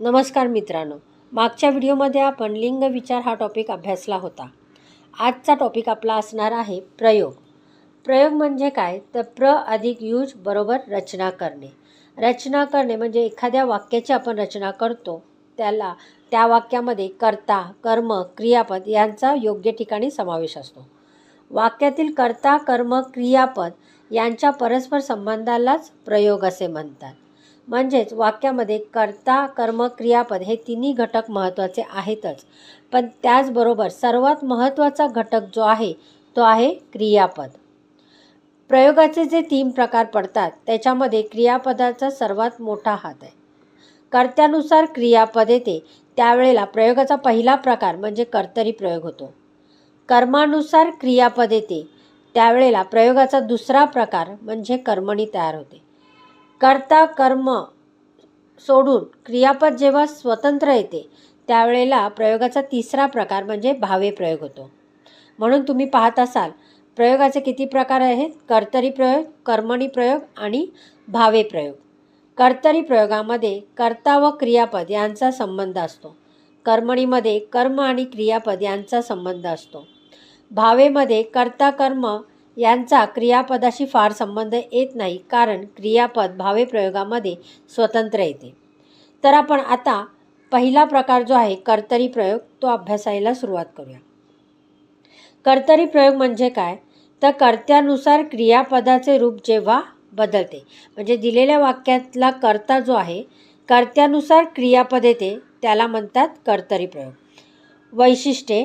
नमस्कार मित्रांनो. मागच्या व्हिडिओमध्ये आपण लिंग विचार हा टॉपिक अभ्यासला होता. आजचा टॉपिक आपला असणार आहे प्रयोग. प्रयोग म्हणजे काय? तर प्र अधिक यूज बरोबर रचना करणे. रचना करणे म्हणजे एखाद्या वाक्याची आपण रचना करतो त्याला त्या वाक्यामध्ये कर्ता कर्म क्रियापद यांचा योग्य ठिकाणी समावेश असतो. वाक्यातील कर्ता कर्म क्रियापद यांच्या परस्पर संबंधालाच प्रयोग असे म्हणतात. म्हणजेच वाक्यामध्ये कर्ता कर्म क्रियापद हे तिन्ही घटक महत्त्वाचे आहेतच. पण त्याचबरोबर सर्वात महत्त्वाचा घटक जो आहे तो आहे क्रियापद. प्रयोगाचे जे तीन प्रकार पडतात त्याच्यामध्ये क्रियापदाचा सर्वात मोठा हात आहे. कर्त्यानुसार क्रियापद येते त्यावेळेला प्रयोगाचा पहिला प्रकार म्हणजे कर्तरी प्रयोग होतो. कर्मानुसार क्रियापद येते त्यावेळेला प्रयोगाचा दुसरा प्रकार म्हणजे कर्मणी तयार होते. कर्ता कर्म सोडून क्रियापद जेव्हा स्वतंत्र येते त्यावेळेला प्रयोगाचा तिसरा प्रकार म्हणजे भावे प्रयोग होतो. म्हणून तुम्ही पाहत असाल प्रयोगाचे किती प्रकार आहेत? कर्तरी प्रयोग कर्मणी प्रयोग आणि भावे प्रयोग. कर्तरी प्रयोगामध्ये कर्ता व क्रियापद यांचा संबंध असतो. कर्मणीमध्ये कर्म आणि क्रियापद यांचा संबंध असतो. भावेमध्ये कर्ता कर्म यांचा क्रियापदाशी फार संबंध येत नाही कारण क्रियापद भावे प्रयोगामध्ये स्वतंत्र येते. तर आपण आता पहिला प्रकार जो आहे कर्तरी प्रयोग तो अभ्यासायला सुरुवात करूया. कर्तरी प्रयोग म्हणजे काय? तर कर्त्यानुसार क्रियापदाचे रूप जेव्हा बदलते म्हणजे दिलेल्या वाक्यातला कर्ता जो आहे कर्त्यानुसार क्रियापद येते त्याला म्हणतात कर्तरी प्रयोग. वैशिष्ट्ये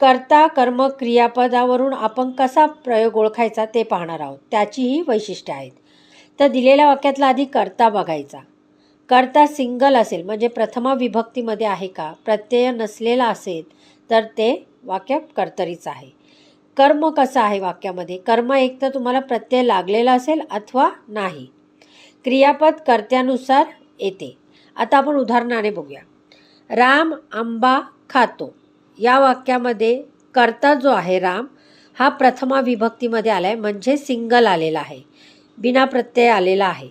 कर्ता कर्म क्रियापदावरून आपण कसा प्रयोग ओळखायचा ते पाहणार आहोत. त्याचीही वैशिष्ट्य आहेत. तर दिलेल्या वाक्यातला आधी कर्ता बघायचा. कर्ता सिंगल असेल म्हणजे प्रथमा विभक्तीमध्ये आहे का? प्रत्यय नसलेला असेल तर ते वाक्य कर्तरीचं आहे. कर्म कसं आहे वाक्यामध्ये? कर्म एक तर तुम्हाला प्रत्यय लागलेला असेल अथवा नाही. क्रियापद कर्त्यानुसार येते. आता आपण उदाहरणाने बघूया. राम आंबा खातो. या वाक्यामध्ये कर्ता जो आहे राम हा प्रथमा विभक्तीमध्ये आला आहे म्हणजे सिंगल आलेला आहे. बिना प्रत्यय आलेला आहे.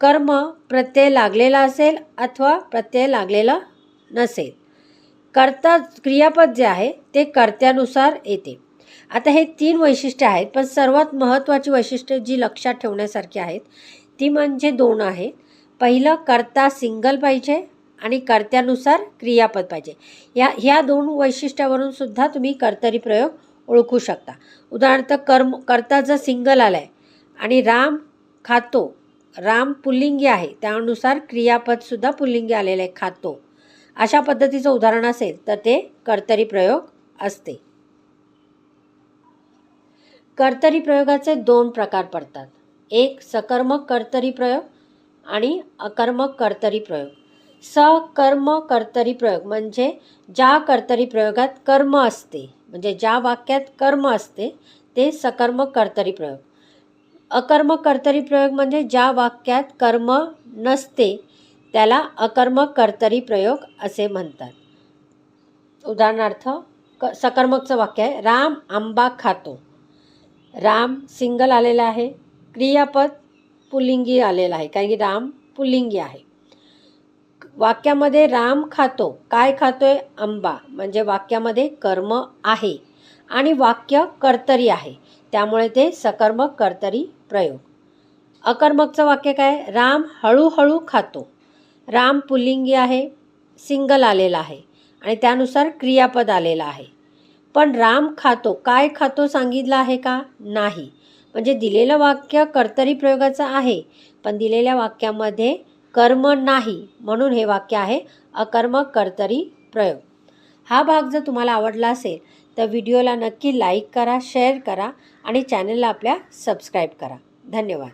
कर्म प्रत्यय लागलेला असेल अथवा प्रत्यय लागलेला नसेल. कर्ता क्रियापद जे आहे ते कर्त्यानुसार येते. आता हे तीन वैशिष्ट्य आहेत पण सर्वात महत्त्वाची वैशिष्ट्ये जी लक्षात ठेवण्यासारखी आहेत ती म्हणजे दोन आहेत पहिलं कर्ता सिंगल पाहिजे. आणि कर्त्यानुसार क्रियापद पाहिजे. या ह्या दोन वैशिष्ट्यावरून सुद्धा तुम्ही कर्तरी प्रयोग ओळखू शकता. उदाहरणार्थ कर्म कर्ता जर सिंगल आला आहे आणि राम खातो. राम पुल्लिंगी आहे त्यानुसार क्रियापदसुद्धा पुल्लिंगी आलेलं आहे खातो. अशा पद्धतीचं उदाहरण असेल तर ते कर्तरी प्रयोग असते. कर्तरी प्रयोगाचे दोन प्रकार पडतात. एक सकर्मक कर्तरी प्रयोग आणि अकर्मक कर्तरी प्रयोग. सकर्म कर्तरी प्रयोग म्हणजे ज्या कर्तरी प्रयोगात कर्म असते म्हणजे ज्या वाक्यात कर्म असते ते सकर्म कर्तरी प्रयोग. अकर्म कर्तरी प्रयोग म्हणजे ज्या वाक्यात कर्म नसते त्याला अकर्म कर्तरी प्रयोग असे म्हणतात. उदाहरणार्थ क सकर्मकचं वाक्य आहे राम आंबा खातो. राम सिंगल आलेला आहे क्रियापद पुल्लिंगी आलेला आहे कारण की राम पुल्लिंगी आहे. वाक्यामध्ये राम खातो काय खातोय? आंबा. म्हणजे वाक्यामध्ये कर्म आहे आणि वाक्य कर्तरी आहे. त्यामुळे ते सकर्मक कर्तरी प्रयोग. अकर्मकचं वाक्य काय? राम हळूहळू खातो. राम पुल्लिंगी आहे सिंगल आलेला आहे आणि त्यानुसार क्रियापद आलेला आहे. पण राम खातो काय खातो सांगितलं आहे का? नाही. म्हणजे दिलेलं वाक्य कर्तरी प्रयोगाचं आहे पण दिलेल्या वाक्यामध्ये कर्म नाही म्हणून हे वाक्य आहे अकर्म कर्तरी प्रयोग. हा भाग जर तुम्हाला आवडला असेल तर व्हिडिओला नक्की लाईक करा शेअर करा आणि चॅनलला आपल्या सबस्क्राईब करा. धन्यवाद.